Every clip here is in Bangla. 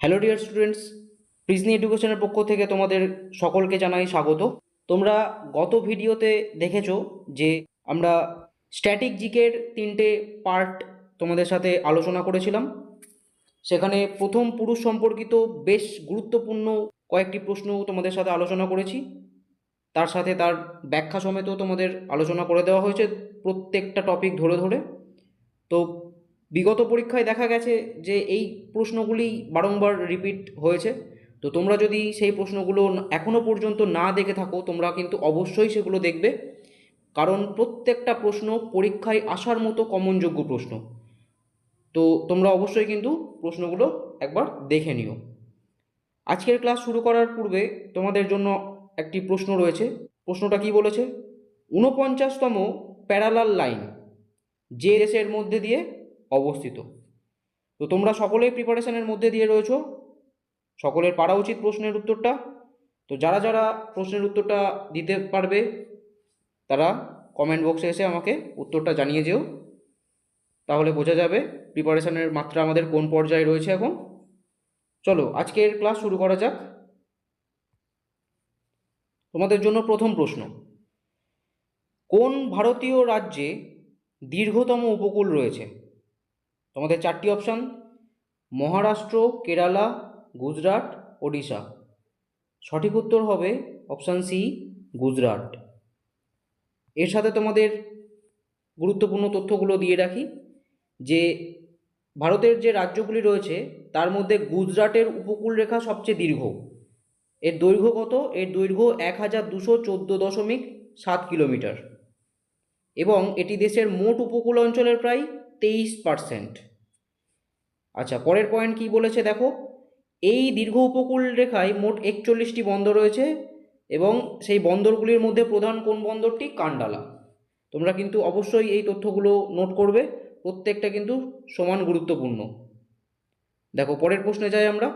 হ্যালো ডিয়ার স্টুডেন্টস প্রিজনি এডুকেশনের পক্ষ থেকে তোমাদের সকলকে জানাই স্বাগত। তোমরা গত ভিডিওতে দেখেছ যে আমরা স্ট্যাটিক জিকের তিনটে পার্ট তোমাদের সাথে আলোচনা করেছিলাম। সেখানে প্রথম পুরুষ সম্পর্কিত বেশ গুরুত্বপূর্ণ কয়েকটি প্রশ্ন তোমাদের সাথে আলোচনা করেছি। তার সাথে তার ব্যাখ্যা সমেতও তোমাদের আলোচনা করে দেওয়া হয়েছে প্রত্যেকটা টপিক ধরে ধরে। তো বিগত পরীক্ষায় দেখা গেছে যে এই প্রশ্নগুলি বারংবার রিপিট হয়েছে। তো তোমরা যদি সেই প্রশ্নগুলো এখনও পর্যন্ত না দেখে থাকো, তোমরা কিন্তু অবশ্যই সেগুলো দেখবে। কারণ প্রত্যেকটা প্রশ্ন পরীক্ষায় আসার মতো কমনযোগ্য প্রশ্ন। তো তোমরা অবশ্যই কিন্তু প্রশ্নগুলো একবার দেখে নিও। আজকের ক্লাস শুরু করার পূর্বে তোমাদের জন্য একটি প্রশ্ন রয়েছে। প্রশ্নটা কি বলেছে? ঊনপঞ্চাশতম প্যারালাল লাইন, যে রেসের মধ্যে দিয়ে অবস্থিত। তো তোমরা সকলেই প্রিপারেশনের মধ্যে দিয়ে রয়েছো। সকলের পারা উচিত প্রশ্নের উত্তরটা। তো যারা যারা প্রশ্নের উত্তরটা দিতে পারবে, তারা কমেন্ট বক্সে এসে আমাকে উত্তরটা জানিয়ে যেও। তাহলে বোঝা যাবে প্রিপারেশনের মাত্রা আমাদের কোন পর্যায়ে রয়েছে এখন। চলো, আজকের ক্লাস শুরু করা যাক। তোমাদের জন্য প্রথম প্রশ্ন। কোন ভারতীয় রাজ্যে দীর্ঘতম উপকূল রয়েছে? তোমাদের চারটি অপশান মহারাষ্ট্র, কেরালা, গুজরাট, ওডিশা। সঠিক উত্তর হবে অপশান সি গুজরাট। এর সাথে তোমাদের গুরুত্বপূর্ণ তথ্যগুলো দিয়ে রাখি, যে ভারতের যে রাজ্যগুলি রয়েছে, তার মধ্যে গুজরাটের উপকূল রেখা সবচেয়ে দীর্ঘ। এর দৈর্ঘ্য কত? এর দৈর্ঘ্য এক হাজার দুশো চোদ্দ দশমিক সাত কিলোমিটার। এবং এটি দেশের মোট উপকূল অঞ্চলের প্রায় তেইশ পার্সেন্ট আচ্ছা পরের পয়েন্ট কি বলেছে দেখো? এই দীর্ঘ উপকূল রেখায় মোট একচল্লিশটি বন্দর রয়েছে এবং সেই বন্দরগুলির মধ্যে প্রধান কোন বন্দরটি? কান্ডালা। তোমরা কিন্তু অবশ্যই এই তথ্যগুলো নোট করবে, প্রত্যেকটা কিন্তু সমান গুরুত্বপূর্ণ। দেখো, পরের প্রশ্নে যাই আমরা।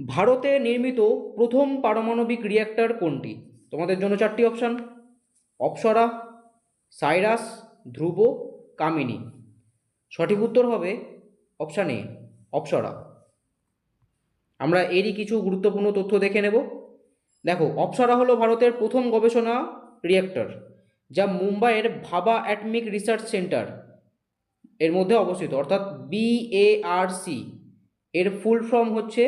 ভারতে নির্মিত প্রথম পারমাণবিক রিয়্যাক্টর কোনটি? তোমাদের জন্য চারটি অপশান অপসরা, সাইরাস, ধ্রুব, কামিনী। সঠিক উত্তর হবে অপশান এ অপসরা আমরা এরই কিছু গুরুত্বপূর্ণ তথ্য দেখে নেব। দেখো অপসরা হলো ভারতের প্রথম গবেষণা রিয়েক্টর যা মুম্বাইয়ের ভাবা অ্যাটমিক রিসার্চ সেন্টার এর মধ্যে অবস্থিত। অর্থাৎ বিএআরসি এর ফুল ফর্ম হচ্ছে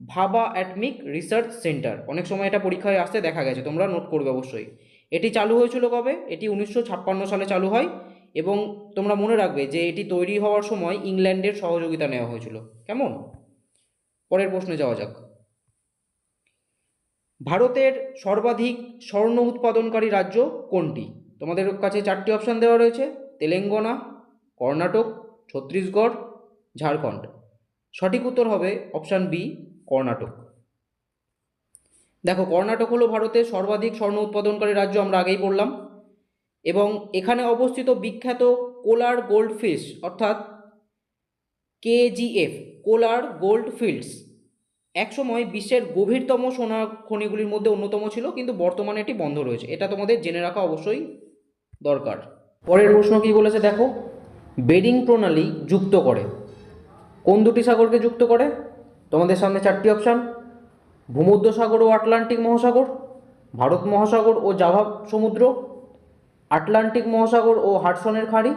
ভাবা অ্যাটমিক রিসার্চ সেন্টার। অনেক সময় এটা পরীক্ষায় আসতে দেখা গেছে, তোমরা নোট করবে অবশ্যই। এটি চালু হয়েছিল কবে? এটি উনিশশো ছাপ্পান্ন সালে চালু হয়। এবং তোমরা মনে রাখবে যে এটি তৈরি হওয়ার সময় ইংল্যান্ডের সহযোগিতা নেওয়া হয়েছিল। কেমন? পরের প্রশ্নে যাওয়া যাক। ভারতের সর্বাধিক স্বর্ণ উৎপাদনকারী রাজ্য কোনটি? তোমাদের কাছে চারটি অপশান দেওয়া রয়েছে, তেলেঙ্গানা, কর্ণাটক, ছত্তিশগড়, ঝাড়খণ্ড। সঠিক উত্তর হবে অপশান বি, কর্ণাটক। দেখো, কর্ণাটক হলো ভারতের সর্বাধিক স্বর্ণ উৎপাদনকারী রাজ্য, আমরা আগেই বললাম। এবং এখানে অবস্থিত বিখ্যাত কোলার গোল্ড ফিল্ডস অর্থাৎ কেজিএফ, কোলার গোল্ড ফিল্ডস একসময় বিশ্বের গভীরতম সোনা খনিগুলির মধ্যে অন্যতম ছিল, কিন্তু বর্তমানে এটি বন্ধ রয়েছে। এটা তোমাদের জেনে রাখা অবশ্যই দরকার। পরের প্রশ্ন কি বলেছে দেখো? বেডিং প্রণালী যুক্ত করে। কোন দুটি সাগরকে যুক্ত করে? তোমাদের সামনে চারটি অপশান। ভূমধ্য সাগর ও আটলান্টিক মহাসাগর, ভারত মহাসাগর ও জাভা সমুদ্র আটলান্টিক মহাসাগর ও হাডসনের খাঁড়ি,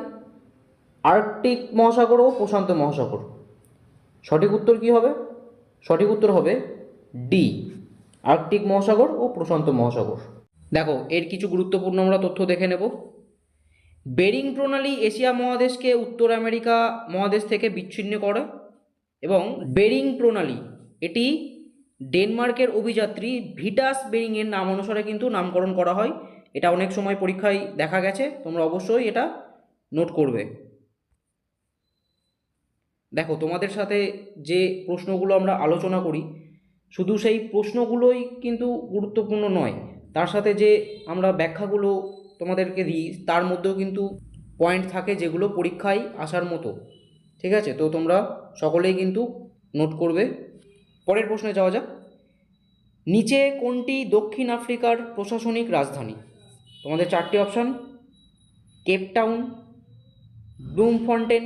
আর্কটিক মহাসাগর ও প্রশান্ত মহাসাগর। সঠিক উত্তর কী হবে? সঠিক উত্তর হবে ডি, আর্কটিক মহাসাগর ও প্রশান্ত মহাসাগর। দেখো, এর কিছু গুরুত্বপূর্ণ আমরা তথ্য দেখে নেব। বেরিং প্রণালী এশিয়া মহাদেশকে উত্তর আমেরিকা মহাদেশ থেকে বিচ্ছিন্ন করে এবং বেরিং প্রণালী, এটি ডেনমার্কের অভিযাত্রী ভিটাস বেরিংয়ের নাম অনুসারে কিন্তু নামকরণ করা হয়। এটা অনেক সময় পরীক্ষায় দেখা গেছে, তোমরা অবশ্যই এটা নোট করবে। দেখো, তোমাদের সাথে যে প্রশ্নগুলো আমরা আলোচনা করি, শুধু সেই প্রশ্নগুলোই কিন্তু গুরুত্বপূর্ণ নয়, তার সাথে যে আমরা ব্যাখ্যাগুলো তোমাদেরকে দিই, তার মধ্যেও কিন্তু পয়েন্ট থাকে যেগুলো পরীক্ষায় আসার মতো, ঠিক আছে? তো তোমরা সকলেই কিন্তু নোট করবে। পরের প্রশ্নে যাওয়া যাক। নিচে কোনটি দক্ষিণ আফ্রিকার প্রশাসনিক রাজধানী? তোমাদের চারটি option Cape Town Bloemfontein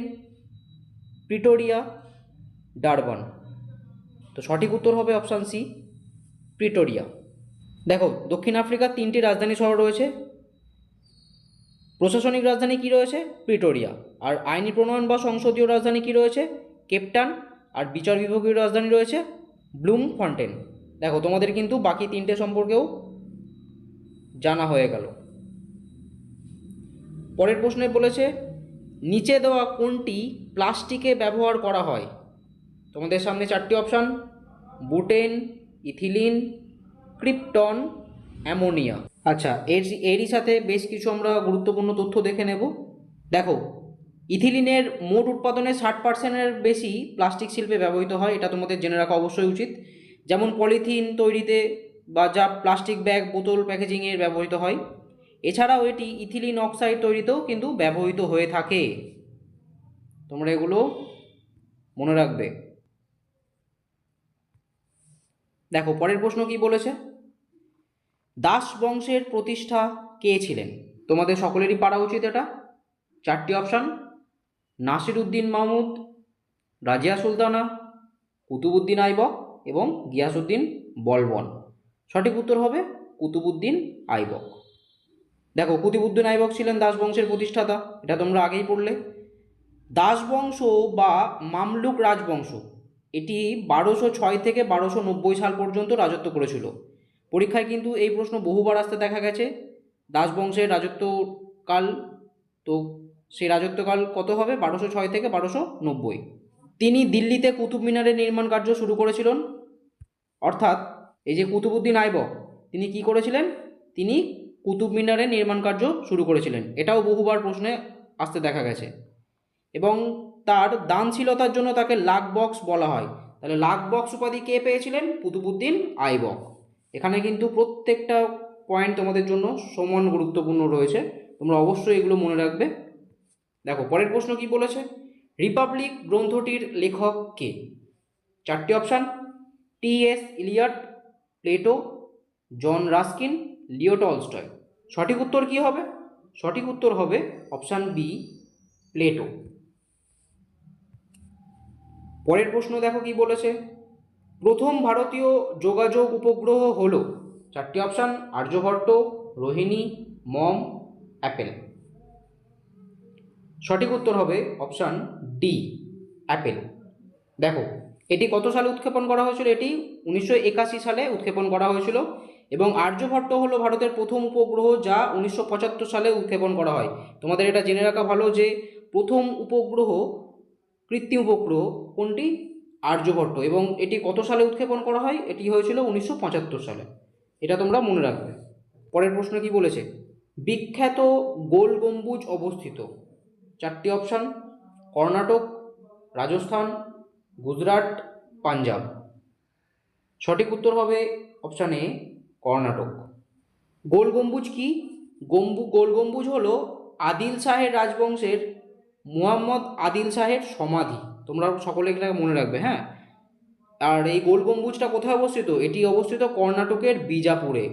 Pretoria, Durban. তো সঠিক উত্তর হবে অপশান সি, প্রিটোরিয়া। দেখো, দক্ষিণ আফ্রিকার তিনটি রাজধানী শহর রয়েছে। প্রশাসনিক রাজধানী কি রয়েছে? প্রিটোরিয়া। আর আইনি প্রণয়ন বা সংসদীয় রাজধানী কি রয়েছে? কেপটান আর বিচার বিভাগীয় রাজধানী রয়েছে ব্লুম ফন্টেন দেখো, তোমাদের কিন্তু বাকি তিনটে সম্পর্কেও জানা হয়ে গেল। পরের প্রশ্নে বলেছে, নিচে দেওয়া কোনটি প্লাস্টিকে ব্যবহার করা হয়? তোমাদের সামনে চারটি option, butane, ethylene, krypton, ammonia. আচ্ছা এর এরই সাথে বেশ কিছু আমরা গুরুত্বপূর্ণ তথ্য দেখে নেব। দেখো, ইথিলিনের মোট উৎপাদনে ষাট পার্সেন্টের বেশি প্লাস্টিক শিল্পে ব্যবহৃত হয়, এটা তোমাদের জেনে রাখা অবশ্যই উচিত। যেমন পলিথিন তৈরিতে বা যা প্লাস্টিক ব্যাগ, বোতল প্যাকেজিংয়ে ব্যবহৃত হয়। এছাড়াও এটি ইথিলিন অক্সাইড তৈরিতেও কিন্তু ব্যবহৃত হয়ে থাকে। তোমরা এগুলো মনে রাখবে। দেখো, পরের প্রশ্ন কি বলেছে? দাস বংশের প্রতিষ্ঠা কে ছিলেন? তোমাদের সকলেরই পারা উচিত এটা। চারটি অপশান। নাসির উদ্দিন মাহমুদ, রাজিয়া সুলতানা, কুতুবুদ্দিন আইবক এবং গিয়াসুদ্দিন বলবন। সঠিক উত্তর হবে কুতুবুদ্দিন আইবক। দেখো কুতুবুদ্দিন আইবক ছিলেন দাস বংশের প্রতিষ্ঠাতা, এটা তোমরা আগেই পড়লে। দাস বংশ বা মামলুক রাজবংশ, এটি বারোশো ছয় থেকে বারোশো নব্বই সাল পর্যন্ত রাজত্ব করেছিল। পরীক্ষায় কিন্তু এই প্রশ্ন বহুবার আসতে দেখা গেছে। দাস বংশের রাজত্বকাল, তো সেই রাজত্বকাল কত হবে? বারোশো ছয় থেকে বারোশো নব্বই। তিনি দিল্লিতে কুতুব মিনারের নির্মাণ কার্য শুরু করেছিলেন। অর্থাৎ এই যে কুতুবুদ্দিন আইবক, তিনি কি করেছিলেন? তিনি কুতুব মিনারের নির্মাণ কার্য শুরু করেছিলেন। এটাও বহুবার প্রশ্নে আসতে দেখা গেছে। এবং তার দানশীলতার জন্য তাকে লাক বক্স বলা হয়। তাহলে লাক বক্স উপাধি কে পেয়েছিলেন? কুতুবুদ্দিন আইবক। এখানে কিন্তু প্রত্যেকটা পয়েন্ট তোমাদের জন্য সমান গুরুত্বপূর্ণ রয়েছে। তোমরা অবশ্যই এগুলো মনে রাখবে। দেখো, পরের প্রশ্ন কি বলেছে? রিপাবলিক গ্রন্থটির লেখক কে? চারটি option. T S Eliot, Plato, John Ruskin, Leo Tolstoy. সঠিক উত্তর কি হবে? সঠিক উত্তর হবে অপশান বি প্লেটো পরের প্রশ্ন দেখো কি বলেছে? প্রথম ভারতীয় যোগাযোগ উপগ্রহ হল চারটি option Aryabhata, Rohini, MOM, APPLE. সঠিক উত্তর হবে অপশান ডি অ্যাপেল। দেখো, এটি কত সালে উৎক্ষেপণ করা হয়েছিল? এটি উনিশশো একাশি সালে উৎক্ষেপণ করা হয়েছিল। এবং আর্যভট্ট হলো ভারতের প্রথম উপগ্রহ যা উনিশশো পঁচাত্তর সালে উৎক্ষেপণ করা হয়। তোমাদের এটা জেনে রাখা ভালো যে প্রথম উপগ্রহ, কৃত্রিম উপগ্রহ কোনটি? আর্যভট্ট। এবং এটি কত সালে উৎক্ষেপণ করা হয়? এটি হয়েছিল উনিশশো পঁচাত্তর সালে। এটা তোমরা মনে রাখবে। পরের প্রশ্ন কি বলেছে? বিখ্যাত গোল গম্বুজ অবস্থিত। চারটি অপশান, কর্ণাটক, রাজস্থান, গুজরাট, পাঞ্জাব। সঠিক উত্তর হবে অপশান এ কর্ণাটক। গোল গম্বুজ কি? গম্বু, গোল গম্বুজ হলো আদিল শাহের রাজবংশের মুহাম্মদ আদিল শাহের সমাধি। তোমরা সকলে এটা মনে রাখবে হ্যাঁ? আর এই গোল গম্বুজটা কোথায় অবস্থিত? এটি অবস্থিত কর্ণাটকের বিজাপুরে।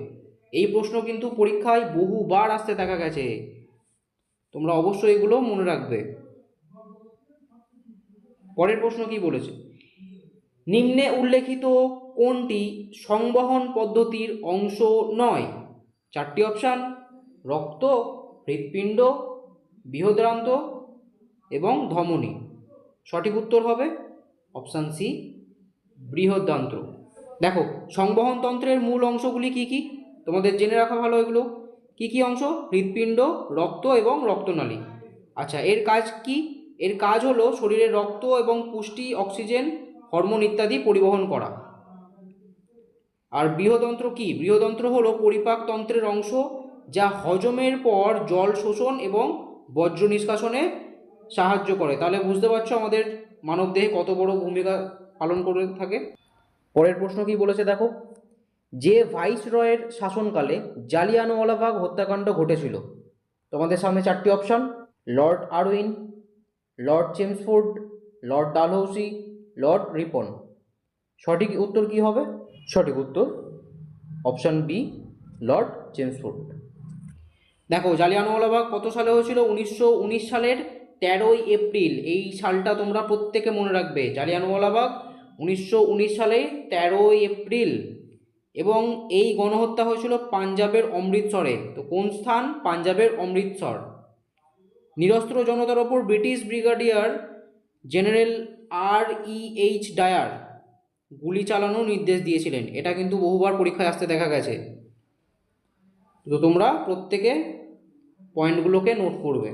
এই প্রশ্ন কিন্তু পরীক্ষায় বহুবার আসতে দেখা গেছে। তোমরা অবশ্যই এগুলো মনে রাখবে। পরের প্রশ্ন কি বলেছে? নিম্নে উল্লেখিত কোনটি সংবহন পদ্ধতির অংশ নয়? চারটি অপশান, রক্ত, হৃৎপিণ্ড, বৃহদ্রান্ত এবং ধমনী। সঠিক উত্তর হবে অপশান সি বৃহদান্ত্র দেখো, সংবহন তন্ত্রের মূল অংশগুলি কি কি? তোমাদের জেনে রাখা ভালো এগুলো। কি কি অংশ? হৃৎপিণ্ড, রক্ত এবং রক্তনালী। আচ্ছা এর কাজ কি? এর কাজ হলো শরীরের রক্ত এবং পুষ্টি, অক্সিজেন, হরমোন ইত্যাদি পরিবহন করা। আর বৃহদন্ত্র কি? বৃহদন্ত্র হলো পরিপাকতন্ত্রের অংশ যা হজমের পর জল শোষণ এবং বজ্র নিষ্কাশনে সাহায্য করে। তাহলে বুঝতে পারছ আমাদের মানবদেহে কত বড় ভূমিকা পালন করে থাকে? পরের প্রশ্ন কি বলেছে দেখো? যে ভাইস রয়ের শাসনকালে জালিয়ানওয়ালাবাগ হত্যাকাণ্ড ঘটেছিল। তোমাদের সামনে চারটি option, Lord Irwin, Lord Chelmsford, Lord Dalhousie, Lord Ripon. সঠিক উত্তর কি হবে? সঠিক উত্তর অপশান বি, লর্ড চেমসফোর্ড দেখো জালিয়ানওয়ালাবাগ কত সালে হয়েছিল? উনিশশো উনিশ সালের তেরোই এপ্রিল। এই সালটা তোমরা প্রত্যেকে মনে রাখবে। জালিয়ানওয়ালাবাগ উনিশশো উনিশ সালে তেরোই এপ্রিল এবং এই গণহত্যা হয়েছিল পাঞ্জাবের অমৃতসরে। তো কোন স্থান? পাঞ্জাবের অমৃতসর। নিরস্ত্র জনতার ওপর British brigadier general R E Dyer. গুলি চালানোর নির্দেশ দিয়েছিলেন। এটা কিন্তু বহুবার পরীক্ষায় আসতে দেখা গেছে। তো তোমরা প্রত্যেকে পয়েন্টগুলোকে নোট করবে।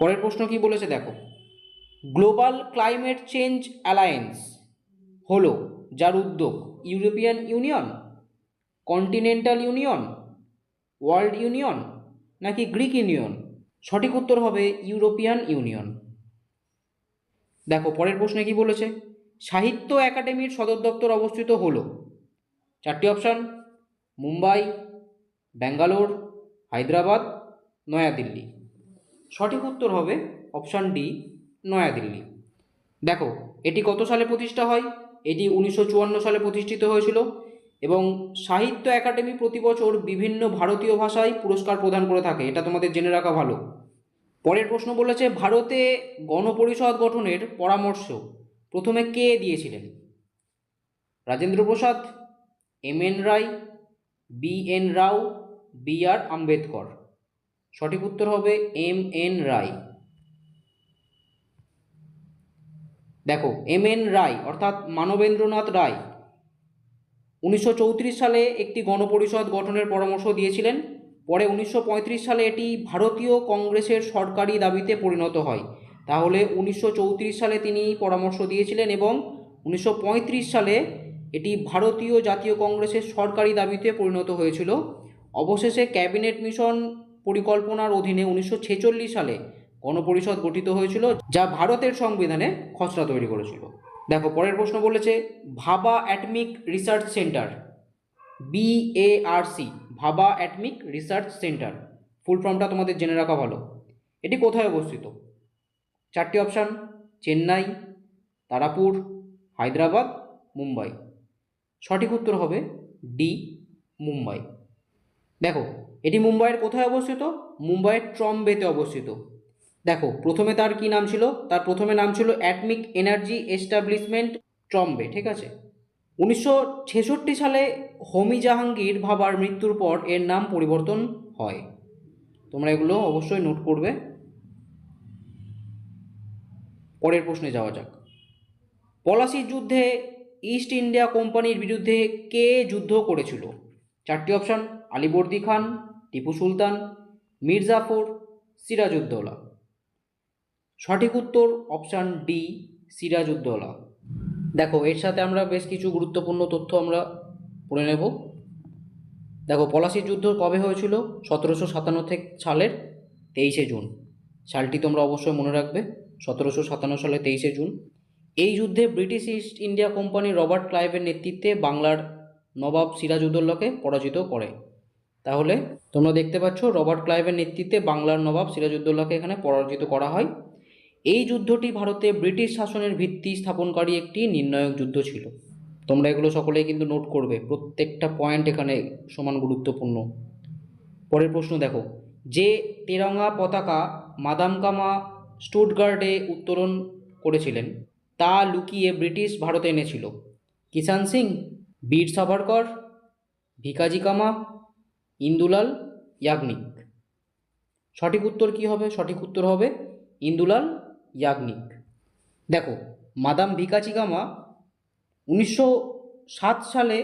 পরের প্রশ্ন কি বলেছে দেখো। গ্লোবাল ক্লাইমেট চেঞ্জ অ্যালায়েন্স হলো যার উদ্যোগ European Union, continental union, world union নাকি গ্রিক ইউনিয়ন? সঠিক উত্তর হবে ইউরোপিয়ান ইউনিয়ন। দেখো, পরের প্রশ্নে কি বলেছে? সাহিত্য একাডেমির সদর দপ্তর অবস্থিত হল। চারটি অপশান, মুম্বাই, ব্যাঙ্গালোর, হায়দ্রাবাদ, নয়াদিল্লি। সঠিক উত্তর হবে অপশান ডি, নয়াদিল্লি। দেখো, এটি কত সালে প্রতিষ্ঠা হয়? এটি উনিশশো চুয়ান্ন সালে প্রতিষ্ঠিত হয়েছিল এবং সাহিত্য একাডেমি প্রতি বছর বিভিন্ন ভারতীয় ভাষায় পুরস্কার প্রদান করে থাকে। এটা তোমাদের জেনে রাখা ভালো। পরের প্রশ্ন বলেছে, ভারতে গণপরিষদ গঠনের পরামর্শ প্রথমে কে দিয়েছিলেন? Rajendra Prasad M N Roy, B N Rao, B R Ambedkar. সঠিক উত্তর হবে এম এন রায়। দেখো, এম এন রায় অর্থাৎ মানবেন্দ্রনাথ রায় উনিশশো চৌত্রিশ সালে একটি গণপরিষদ গঠনের পরামর্শ দিয়েছিলেন। পরে উনিশশো পঁয়ত্রিশ সালে এটি ভারতীয় কংগ্রেসের সরকারি দাবিতে পরিণত হয়। তাহলে উনিশশো চৌত্রিশ সালে তিনি পরামর্শ দিয়েছিলেন এবং উনিশশো পঁয়ত্রিশ সালে এটি ভারতীয় জাতীয় কংগ্রেসের সরকারি দাবিতে পরিণত হয়েছিল। অবশেষে ক্যাবিনেট মিশন পরিকল্পনার অধীনে উনিশশো ছেচল্লিশ সালে গণপরিষদ গঠিত হয়েছিল, যা ভারতের সংবিধানে খসড়া তৈরি করেছিল। দেখো, পরের প্রশ্ন বলেছে, Bhabha atomic research centre BARC Bhabha atomic research centre. Full ফর্মটা তোমাদের জেনে রাখা ভালো। এটি কোথায় অবস্থিত? চারটি অপশান চেন্নাই, তারাপুর, হায়দ্রাবাদ, মুম্বাই। সঠিক উত্তর হবে ডি মুম্বাই। দেখো, এটি মুম্বাইয়ের কোথায় অবস্থিত? মুম্বাইয়ের ট্রম্বেতে অবস্থিত। দেখো, প্রথমে তার কি নাম ছিল? তার প্রথমে নাম ছিল অ্যাটমিক এনার্জি এস্টাবলিশমেন্ট ট্রম্বে, ঠিক আছে? উনিশশো ছেষট্টি সালে হোমি জাহাঙ্গীর ভাবার মৃত্যুর পর এর নাম পরিবর্তন হয়। তোমরা এগুলো অবশ্যই নোট করবে। পরের প্রশ্নে যাওয়া যাক। পলাশির যুদ্ধে ইস্ট ইন্ডিয়া কোম্পানির বিরুদ্ধে কে যুদ্ধ করেছিল? চারটি অপশান, আলিবর্দি খান, টিপু সুলতান, মির্জাফর, সিরাজউদ্দৌলা। সঠিক উত্তর অপশান ডি সিরাজউদ্দৌলা। দেখো, এর সাথে আমরা বেশ কিছু গুরুত্বপূর্ণ তথ্য আমরা পড়ে নেব। দেখো পলাশির যুদ্ধ কবে হয়েছিল? সতেরোশো সাতান্ন থেকে সালের তেইশে জুন। সালটি তোমরা অবশ্যই মনে রাখবে। সতেরোশো সাতান্ন সালে তেইশে জুন। এই যুদ্ধে British East India Company Robert ক্লাইভের নেতৃত্বে বাংলার নবাব সিরাজউদ্দৌলাকে পরাজিত করে। তাহলে তোমরা দেখতে পাচ্ছ রবার্ট ক্লাইভের নেতৃত্বে বাংলার নবাব সিরাজউদ্দৌলাকে এখানে পরাজিত করা হয়। এই যুদ্ধটি ভারতে ব্রিটিশ শাসনের ভিত্তি স্থাপনকারী একটি নির্ণায়ক যুদ্ধ ছিল। তোমরা এগুলো সকলেই কিন্তু নোট করবে, প্রত্যেকটা পয়েন্ট এখানে সমান গুরুত্বপূর্ণ। পরের প্রশ্ন দেখো, যে তেরঙ্গা পতাকা মাদামকামা স্টুটগার্ডে উত্তোলন করেছিলেন। তা লুকিয়ে ব্রিটিশ ভারতে এনেছিল। কিষান সিং, বীর সাভারকর, ভিকাজি কামা, ইন্দুলাল ইয়াগনিক। সঠিক উত্তর কি হবে? সঠিক উত্তর হবে ইন্দুলাল ইয়াগনিক। দেখো, মাদাম ভিকাচিকামা উনিশশো সাত সালে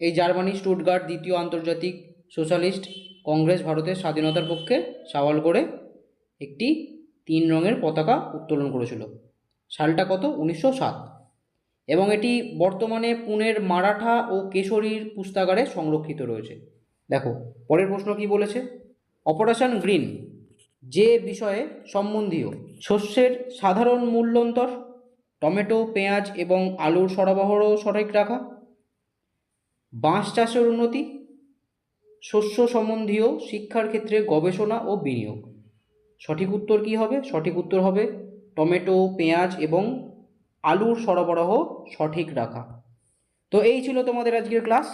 এই জার্মানি স্টুটগার্ড দ্বিতীয় আন্তর্জাতিক সোশ্যালিস্ট কংগ্রেস ভারতের স্বাধীনতার পক্ষে সওয়াল করে একটি তিন রঙের পতাকা উত্তোলন করেছিল। সালটা কত? উনিশশো সাত। এবং এটি বর্তমানে পুনের মারাঠা ও কেশরীর পুস্তাগারে সংরক্ষিত রয়েছে। দেখো, পরের প্রশ্ন কি বলেছে? অপারেশন গ্রিন, যে বিষয়ে সম্বন্ধীয় শস্যের সাধারণ মূল্যন্তর টমেটো, পেঁয়াজ এবং আলুর সরবরাহ সঠিক রাখা, বাঁশ চাষের উন্নতি, শস্য সম্বন্ধীয় শিক্ষার ক্ষেত্রে গবেষণা ও বিনিয়োগ। সঠিক উত্তর কী হবে? সঠিক উত্তর হবে টমেটো, পেঁয়াজ এবং আলুর সরবরাহ সঠিক রাখা। তো এই ছিল তোমাদের আজকের ক্লাস।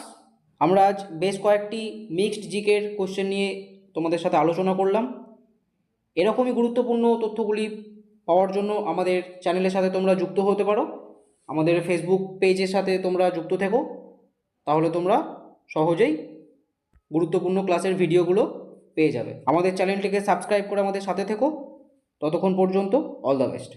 আমরা আজ বেশ কয়েকটি মিক্সড জিকের কোশ্চেন নিয়ে তোমাদের সাথে আলোচনা করলাম। এরকমই গুরুত্বপূর্ণ তথ্যগুলি পাওয়ার জন্য আমাদের চ্যানেলের সাথে তোমরা যুক্ত হতে পারো। আমাদের ফেসবুক পেজের সাথে তোমরা যুক্ত থেকো। তাহলে তোমরা সহজেই গুরুত্বপূর্ণ ক্লাসের ভিডিওগুলো পেয়ে যাবে। আমাদের চ্যানেলটিকে সাবস্ক্রাইব করে আমাদের সাথে থেকো। ততক্ষণ পর্যন্ত অল দ্য বেস্ট